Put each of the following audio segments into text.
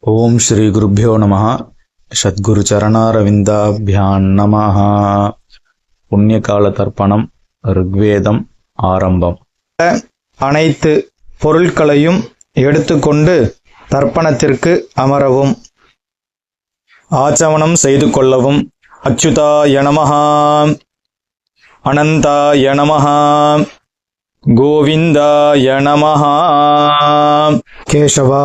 ஓம் ஸ்ரீ குருப்பியோ நம. சத்குரு சரணாரவிந்தாபியான் நம. புண்ணியகால தர்ப்பணம் ருக்வேதம் ஆரம்பம். அனைத்து பொருட்களையும் எடுத்துக்கொண்டு தர்ப்பணத்திற்கு அமரவும் ஆச்சமனம் செய்து கொள்ளவும். அச்சுதா நமஹா அனந்தா நமஹா கோவிந்தா நமஹா கேசவா.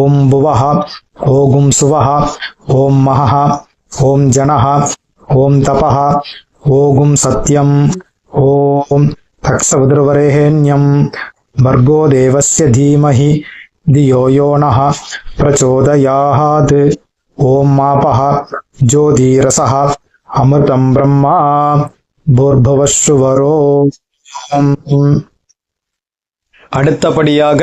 ॐ भुवः ॐ सुवः ॐ महः ॐ जनः ॐ तपः ॐ सत्यम् ॐ तत्सवितुर्वरेण्यम् भर्गो देवस्य धीमहि धियो यो नः प्रचोदयात् ॐ मापः ज्योतिरसः अमृतं ब्रह्मा भूर्भुवः ॐ அடுத்தபடியாக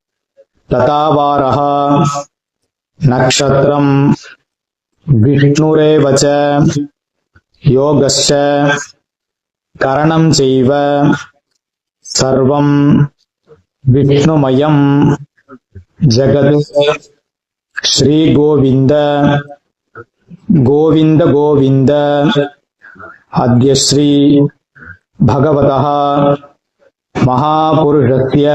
लतावारः नक्षत्रम् विष्णुरेव च योगश्च करणं चैव सर्वं विष्णुमयं जगत् श्रीगोविन्द गोविन्द गोविन्द अद्य श्री भगवतः महापुरुषस्य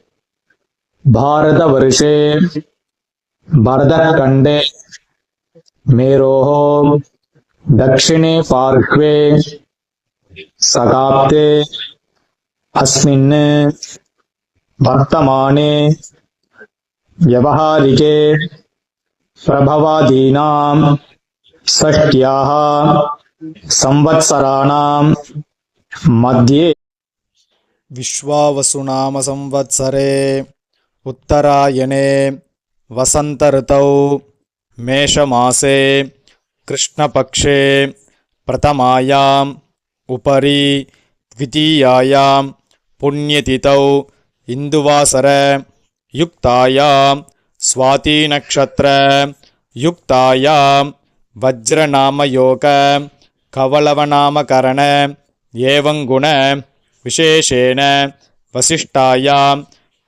भारतवर्षे भरतखण्डे मेरोः दक्षिणे पार्श्वे सकाप्ते अस्मिन् वर्तमाने व्यवहारिके प्रभवादीनां षष्ट्याः संवत्सराणां मध्ये। विश्वावसुनाम संवत्सरे। उत्तरायणे वसन्तऋतौ मेषमासे कृष्णपक्षे प्रथमायाम् उपरि द्वितीयायां पुण्यतिथौ इन्दुवासर युक्तायां स्वातीनक्षत्र युक्तायां वज्रनामयोग कवलवनामकरण एवं गुण विशेषेण वसिष्ठायाम्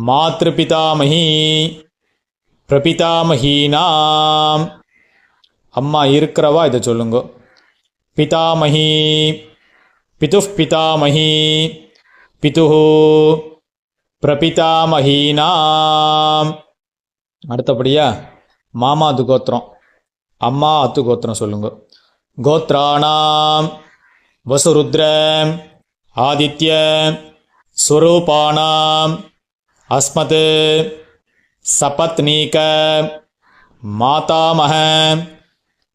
மாத்ருபிதாமகி பிரபிதாமகீனாம் அம்மா இருக்கிறவா இதை சொல்லுங்க. பிதாமகி பிதுः பிதாமகி பிதுः பிரபிதாமகீனாம் அடுத்தபடியா மாமா அது கோத்திரம். அம்மா அத்து கோத்திரம் சொல்லுங்க. கோத்ராணாம் வசுருத்ர ஆதித்ய ஸ்வரூபானாம் அஸ்மத் சபத்னீக மாதாமக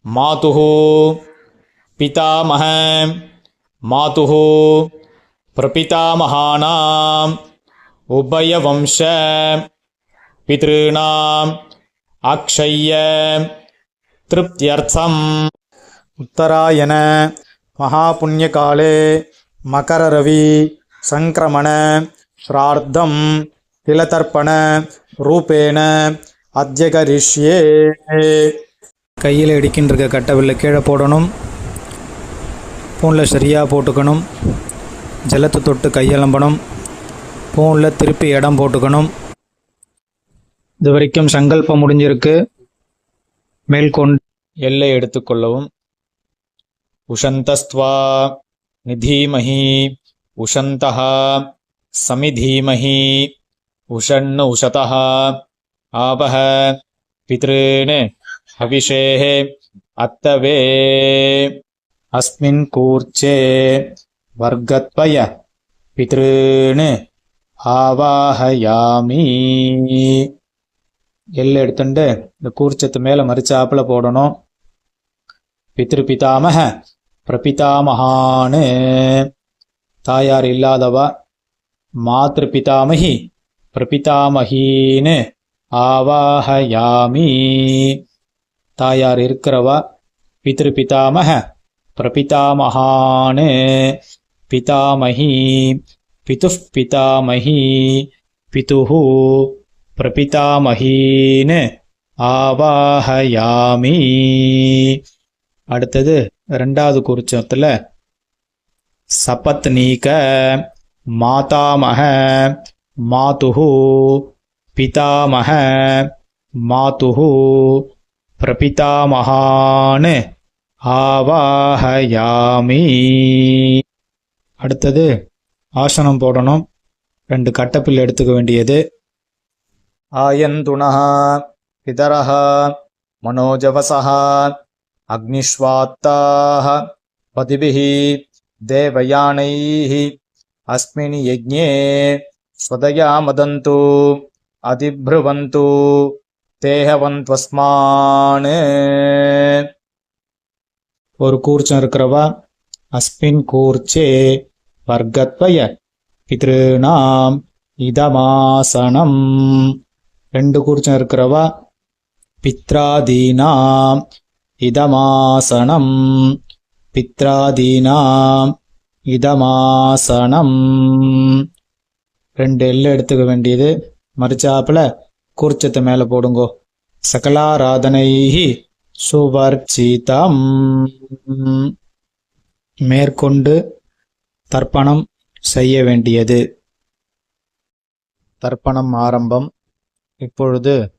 மாதுகு பிதாமக மாதுகு பிரபிதாமகானாம் உபயவம்ச பிதॄணாம் அக்ஷய்ய திருப்தியர்த்தம் உத்தராயண மகாபுண்ணியகாலே மகரரவி சங்கிரமண ஸ்ரார்த்தம் இலதர்ப்பண ரூபேண அத்தியகரிஷ்யே கையில் இடிக்கின்ற கட்டவில்லை. கீழே போடணும். பூனில் சரியாக போட்டுக்கணும். ஜலத்தை தொட்டு கையெலம்பணும். பூனில் திருப்பி இடம் போட்டுக்கணும். இது வரைக்கும் சங்கல்பம் முடிஞ்சிருக்கு. மேல்கொண்டு எல்லை எடுத்துக்கொள்ளவும் உஷந்தஸ்துவா நிதீமஹி உஷந்தः சமிதீமஹி. உஷன்னு உஷதः ஆவஹ பித்ருன் हविषेः अत्तवे अस्मिन् कूर्चे वर्गत्वय பித்ருன்னு ஆவாஹயாமி எல்லை எடுத்துட்டு இந்த கூர்ச்சத்து மேல மறிச்சாப்புல போடணும் பித்ரு பிதாமக பிரபிதாமகான்னு தாயார் இல்லாதவா மாத்ரு பிதாமகி பிரபிதாமகின்னு ஆவாஹயாமி. தாயார் இருக்கிறவா? பித்ரு பிதாமக பிரபிதாமகான்னு பிதாமகி. பிதுः பிதாமகி பிதுः பிரபிதாமகீன்னு ஆவாஹயாமி. அடுத்தது ரெண்டாவது குறிச்சத்துல சபத்னீக மாதாமக. மாதுः பிதாமக மாதுः பிரபிதாமகான் ஆவாஹயாமி அடுத்தது ஆசனம் போடணும். ரெண்டு கட்டப்பில் எடுத்துக்க வேண்டியது. ஆயந்துணா பிதரஹ மனோஜவசஹா அக்னிஷ்வாத்தாக பதிபிஹி தேவயானைஹி அஸ்மின் யஜ்ஞே ஸ்வதயா மதந்து அதிப்ருவந்து தேகவந்த்வஸ்மானு ஒரு கூர்ச்சம் இருக்கிறவா? அஸ்மின் கூர்ச்சே வர்க்கத்வய பித்ருநாம் இதமாசனம். ரெண்டு கூர்ச்சம் இருக்கிறவா? பித்ராதீனாம் இதமாசனம். பித்ராதீனாம் இதமாசனம். ரெண்டு எள்ளு எடுத்துக்க வேண்டியது. மறிச்சாப்புல கூர்ச்சத்தை மேல போடுங்கோ. சகலாராதனைஹி சுவர்ச்சிதம். மேற்கொண்டு தர்ப்பணம் செய்ய வேண்டியது. தர்ப்பணம் ஆரம்பம். இப்பொழுது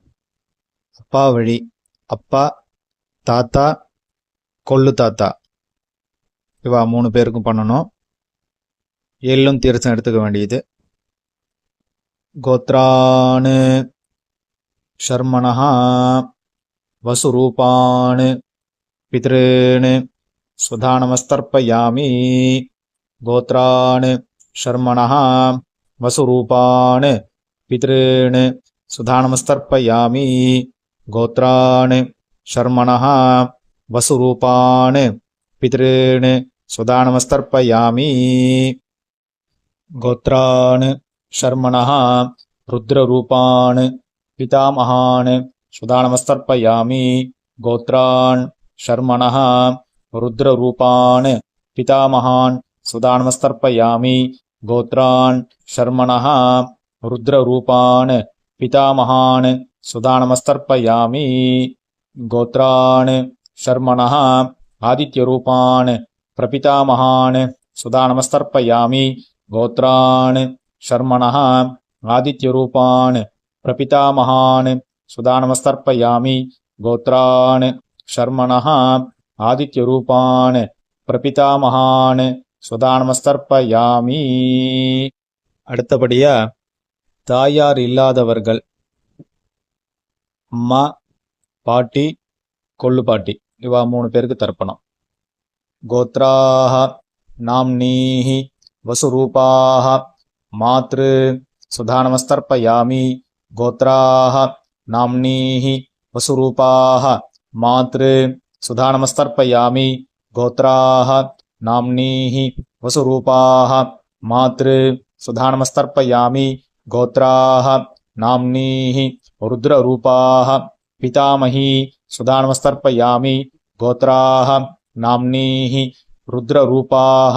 அப்பா வழி. அப்பா தாத்தா கொள்ளு தாத்தா. இவா மூணு பேருக்கும் பண்ணணும். எள்ளும் தீர்த்தம் எடுத்துக்க வேண்டியது. गोत्रान् शर्मणः वसुरूपान् पितॄन् स्वधानमस्तर्पयामि। गोत्रान् शर्मणः वसुरूपान् पितॄन् सुधानमस्तर्पयामि गोत्रान् शर्मणः वसुरूपान् पितॄन् सुधानमस्तर्पयामि गोत्रान् शर्मणः रुद्ररूपान् पितामहान् सुदानमस्तर्पयामि। गोत्रान् शर्मणः रुद्ररूपान् पितामहान् सुदानमस्तर्पयामि। गोत्रान् शर्मणः रुद्ररूपान् पितामहान् सुदानमस्तर्पयामि। गोत्रान् शर्मणः आदित्यरूपान् प्रपितामहान् सुदानमस्तर्पयामि। गोत्रान् शर्मणः आदित्यरूपान् प्रपितामहान् सुदानमस्तर्पयामि गोत्रान् शर्मणः आदित्यरूपान् பிரபிதாமகான் சுதானமஸ்தர்ப்பயாமி அடுத்தபடியா தாயார் இல்லாதவர்கள் அம்மா பாட்டி கொள்ளு பாட்டி இவா மூணு பேருக்கு தர்ப்பணம் கோத்ராக நாம்னீஹி வசுரூபாக మాతృ సుధానమస్తర్పయామి గోత్రాహ నామ్నీ వసురూపాహ మాతృ సుధానమస్తర్పయామి గోత్రాహ నామ్నీ వసురూపాహ మాతృ సుధానమస్తర్పయామి గోత్రాహ నామ్నీ రుద్రరూపాహ పితామహీ సుధానమస్తర్పయామి గోత్రాహ నామ్నీ రుద్రరూపాహ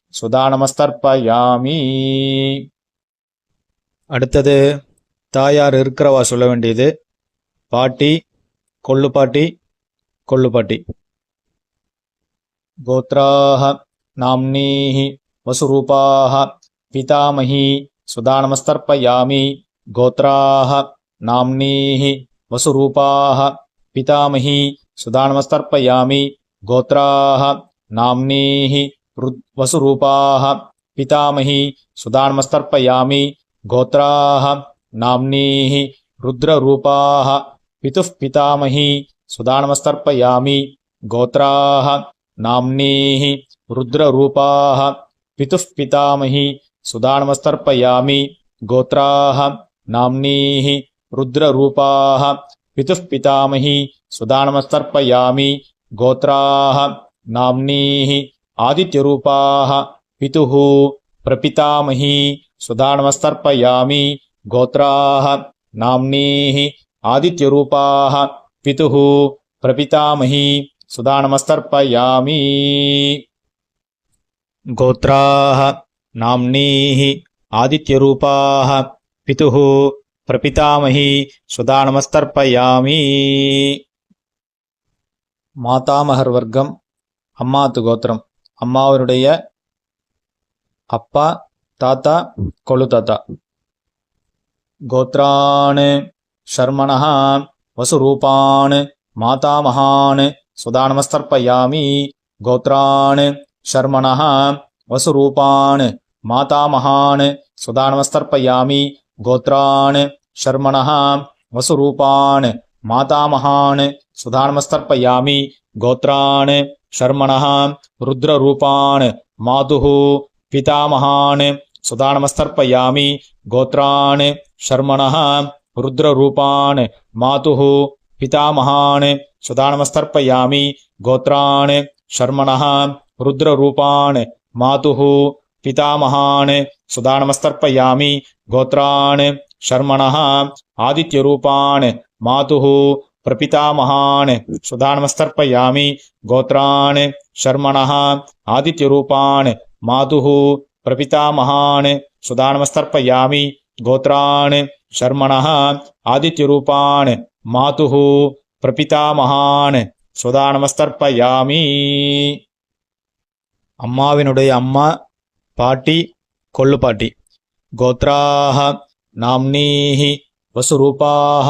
சுதா நமஸ்தர்பயாமி அடுத்தது தாயார் இருக்கிறவா சொல்ல வேண்டியது? பாட்டி கொள்ளு பாட்டி கொள்ளு பாட்டி. கோத்ராக நாம்னீஹி வசுரூபாக பிதாமகி சுதா நமஸ்தர்பயாமி கோத்ராக நாம்னீஹி வசுரூபாக பிதாமகி சுதா நமஸ்தர்பயாமி நாம்னீஹி వసురూపా. పితామహి సుదాన్మస్తర్పయామి గోత్రా. నామ్నీ రుద్రరూపా. పితు పితామహి సుదాన్మస్తర్పయామి గోత్రా. నామ్నీ రుద్రరూపా. పితు పితామహి సుదాన్మస్తర్పయామి గోత్రా. నామ్నీ రుద్రరూపా. పితు పితామహి సుదాన్మస్తర్పయామి గోత్రా. నామ్నీ ఆదిత్యరూపాః పితుః ప్రపితామహీ సుధాణమస్తర్పయామి గోత్రాః నామ్నీః ఆదిత్యరూపాః పితుః ప్రపితామహీ సుధాణమస్తర్పయామి గోత్రాః నామ్నీః ఆదిత్యరూపాః పితుః ప్రపితామహీ సుధానమస్తర్పయామి మాతామహర్వర్గం అమ్మాతు గోత్రం. அம்மாவருடைய அப்பா தாத்தா கொழு தாத்தா கோத்ரான் ஷர்மணா வசுரூபான் மாதாமகான் சுதானமஸ்தர்ப்பயாமி கோத்ரான் ஷர்மணா வசுரூபான் மாதாமகான் சுதானமஸ்தர்ப்பயாமி கோத்ரான் ஷர்மணா வசுரூபான் மாதாமகான் சுதானமஸ்தர்ப்பயாமி கோத்ரான் శర్మణ రుద్రరూపాన్ మాతు పితామహాన్ సుదానమస్తర్పయామి గోత్రాన్ శర్మణ రుద్రరూపాన్ మాతు పితామహాన్ సుదానమస్తర్పయామి గోత్రాన్ శర్మణ రుద్రరూపాన్ మాతు పితామహాన్ సుదానమస్తర్పయామి గోత్రాన్ శర్మణ ఆదిత్యరూపాన్ మాతు ప్రపితామహాన్ సుధానమస్తర్పయామి గోత్రాన్ శర్మణ ఆదిత్యరూపాన్ మాతు ప్రపితామహాన్ సుధానమస్తర్పయామి గోత్రాన్ శర్మణ ఆదిత్యరూపాన్ మాతు பிரபிதாமகான் சுதானமஸ்தர்ப்பயாமி அம்மாவினுடைய அம்மா பாட்டி கொள்ளு பாட்டி கோத்ராக நாம்னீஹி வசுரூபாக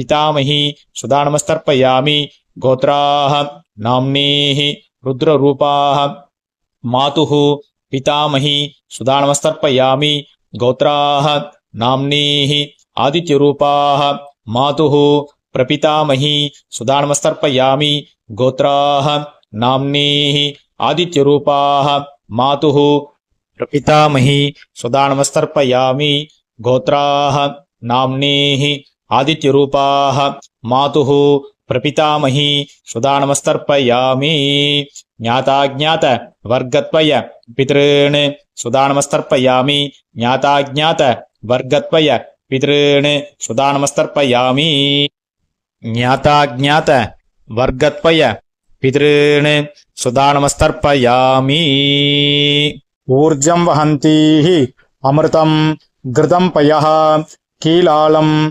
పితామహి సుధానమస్తర్పయామి గోత్రా నామ్నే రుద్రరూపా మాతు పితామహి సుధానమస్తర్పయామి గోత్రా నామ్నే ఆదిత్యరూపా మాతు ప్రపితామహి సుధానమస్తర్పయామి గోత్రా నామ్నే ఆదిత్యరూపా మాతు ప్రపితామహి సుధానమస్తర్పయామి గోత్రా నామ్నే आदित्यरूपाः मातुः प्रपितामही सुदानमस्तर्पयामि। ज्ञाताज्ञात वर्गत्वय पितॄन् सुदानमस्तर्पयामि। ज्ञाताज्ञात वर्गत्वय पितॄन् सुदानमस्तर्पयामि। ज्ञाताज्ञात वर्गत्वय पितॄन् सुदानमस्तर्पयामि। ऊर्जं वहन्तीः अमृतं घृतं पयः कीलालं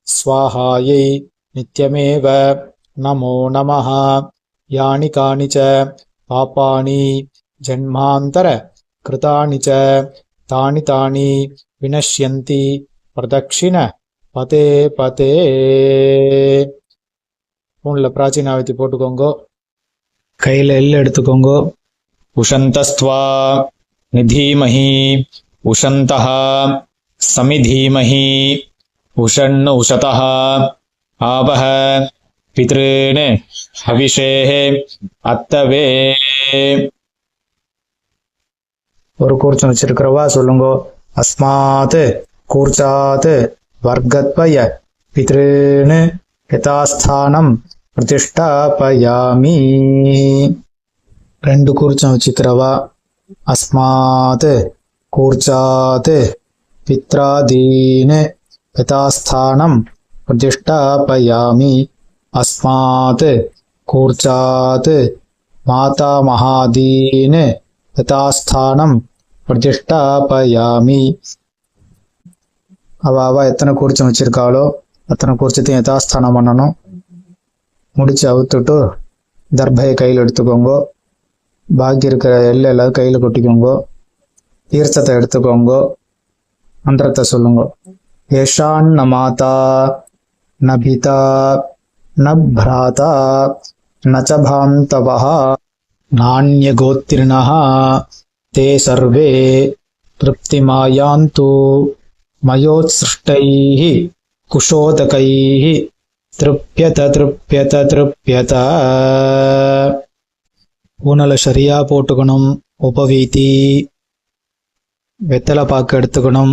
ஸ்வாஹாயை நித்யமேவ நமோ நமः யானி கானி ச பாப்பாணி ஜன்மாந்தர कृतानि च तानि तानि विनश्यन्ति प्रदक्षिण பதே பதே ஃபோனில் பிராச்சீனாவத்தி போட்டுக்கோங்க கையில் எல் எடுத்துக்கோங்க உஷந்தஸ்துவா நிதீமஹி உஷந்தः சமிதீமஹி உஷன்னு உஷதः ஆவஹ பித்ருன் ஹவிஷேः அத்தவே ஒரு கூர்ச்சம் வச்சிருக்கிறவா சொல்லுங்க அஸ்மாத் கூர்ச்சாத் வர்க்கத்வய பித்ருன்னு யதாஸ்தானம் பிரதிஷ்டாபயாமி ரெண்டு கூர்ச்சம் வச்சுக்கிறவா அஸ்மாத் கூர்ச்சாத் பித்ராதீன் யதாஸ்தானம் பிரதிஷ்டாபயாமி அஸ்மாத் கூர்ச்சாத் மாதாமகாதீன் பிதாஸ்தானம் பிரதிஷ்டாபயாமி அவ அவ எத்தனை கூர்ச்சம் வச்சிருக்காளோ அத்தனை கூர்ச்சத்தையும் யதாஸ்தானம் பண்ணணும் முடிச்சு அவுத்துட்டு தர்பையை கையில் எடுத்துக்கோங்க பாக்கி இருக்கிற எல்லை எல்லாரும் கையில் கொட்டிக்கோங்க தீர்த்தத்தை எடுத்துக்கோங்க மந்திரத்தை சொல்லுங்க ஏஷான் மாதா ந பிதா ந பிராதா நச்ச பாந்தவः नान्यगोत्रिणः ते सर्वे तृप्तिमायान्तु मयोत्सृष्टैः कुशोदकैः तृप्यत तृप्यत तृप्यत ஊனலை சரியா போட்டுக்கணும் உபவீதி வெத்தலை பாக்கு எடுத்துக்கணும்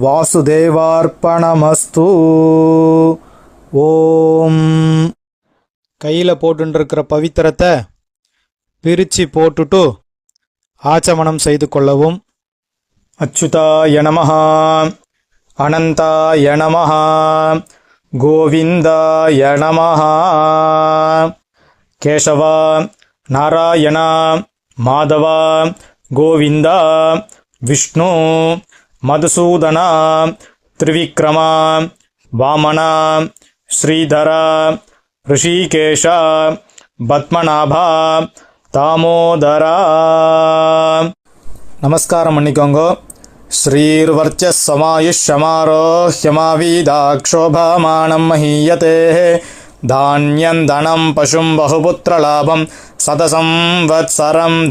வாசுதேவார்ப்பணமஸ்து. ஓம். கையில் போட்டுருக்கிற பவித்திரத்தை பிரித்து போட்டுட்டு ஆச்சமனம் செய்து கொள்ளவும். அச்சுதாய நமஹ. அனந்தாய நமஹ. கோவிந்தாய நமஹ. கேசவா நாராயணா மாதவா கோவிந்தா விஷ்ணு மதுசூதன திரிவிக்ரம வாமன ஸ்ரீதர ரிஷிகேஷ பத்மநாபா தாமோதரா நமஸ்காரம் பண்ணிக்கோங்க ஸ்ரீர்வர்ச்சசமாயுஷமாரோஹ்யமாவீதாக்ஷோபமானம் மஹீயதே தானியம் தனம் பசும் பகுபுத்திரலாபம் சதசம் வத்சரம்